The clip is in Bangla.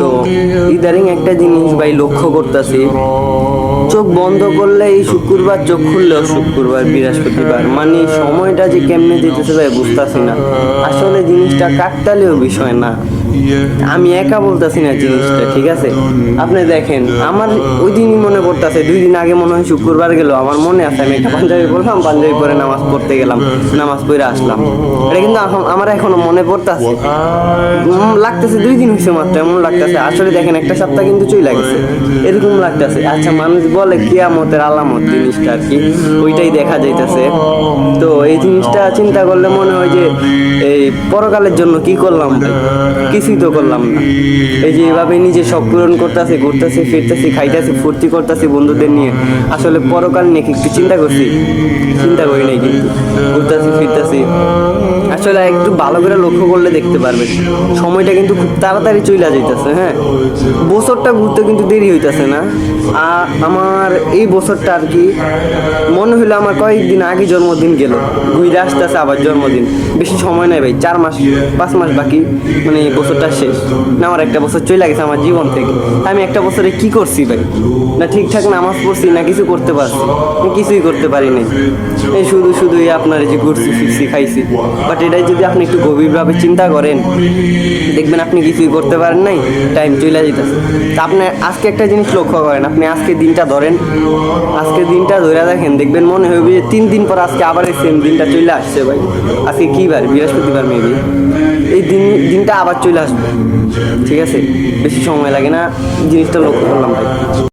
তো ইদারিং একটা জিনিস ভাই লক্ষ্য করতেছি। চোখ বন্ধ করলে এই শুক্রবার চোখ খুললেও শুক্রবার, বৃহস্পতিবার। মানে সময়টা যে কেমনে দিতেছে ভাই বুঝতেছি না। আসলে জিনিসটা কাকতালেও বিষয় না। আমি একা বলতেছি না জিনিসটা, ঠিক আছে? আপনি দেখেন, আমার ওই দিনই মনে পড়তেছে, দুই দিন আগে মনে হয় শুক্রবার গেল। আমার মনে আছে, আমি একটা পাঞ্জাবি পরলাম, পাঞ্জাবি পরে নামাজ পড়তে গেলাম, নামাজ পড়ে আসলাম। এটা কিন্তু আমার এখনও মনে পড়তেছে। লাগতেছে দুই দিন হয়েছে মাত্র, এমন লাগতেছে। আসলে দেখেন, একটা সপ্তাহ কিন্তু চলে গেছে। এরকম লাগতেছে। আচ্ছা মানুষ বলে কিয়ামতের আলামত জিনিসটা আর কি, ওইটাই দেখা যাইতেছে। তো এই জিনিসটা চিন্তা করলে মনে হয় যে এই পরকালের জন্য কি করলাম? কিছুই তো করলাম না। এই যে এভাবে নিজে সব পূরণ করতেছি, ঘুরতেছি, ফিরতেছি, খাইতেছি, ফুর্তি করতেছি বন্ধুদের নিয়ে, আসলে পরকাল নিয়ে কি একটু চিন্তা করছি? চিন্তা করি নাই কিন্তু, ঘুরতেছি, ফিরতেছি। আসলে একটু ভালো করে লক্ষ্য করলে দেখতে পারবেন। সময়টা কিন্তু খুব তাড়াতাড়ি চলে যাইতেছে হ্যাঁ? বছরটা ঘুরতে কিন্তু দেরি হইতেছে না। আর আমার এই বছরটা আর কি, মনে হলো আমার কয়েকদিন আগে জন্মদিন গেল। ঘুরে আসতে আসতেছে আবার জন্মদিন। বেশি সময় নাই ভাই, চার মাস, পাঁচ মাস বাকি মানে বছরটা শেষ। না, আমার একটা বছর চলে গেছে আমার জীবন থেকে। আমি একটা বছরে কি করছি ভাই? না ঠিকঠাক নামাজ পড়ছি, না কিছু করতে পারছি। না কিছুই করতে পারি নাই। এই শুধু শুধু এই আপনার এই যে ঘুরছি, ফিরছি, খাইছি। বাট এটাই যদি আপনি একটু গভীরভাবে চিন্তা করেন, দেখবেন আপনি কিছুই করতে পারেন নাই টাইম চলে যেতেছে আপনি আজকে একটা জিনিস লক্ষ্য করেন, আপনি আজকে দিনটা ধরেন আজকে দিনটা ধরে দেখেন, দেখবেন মনে হবে যে তিন দিন পর আজকে আবার এই সেম দিনটা চলে আসছে ভাই। আজকে কী বার? বৃহস্পতিবার মেবি এই দিন, দিনটা আবার চলে আসবে। ঠিক আছে? বেশি সময় লাগে না, জিনিসটা লক্ষ্য করলাম ভাই।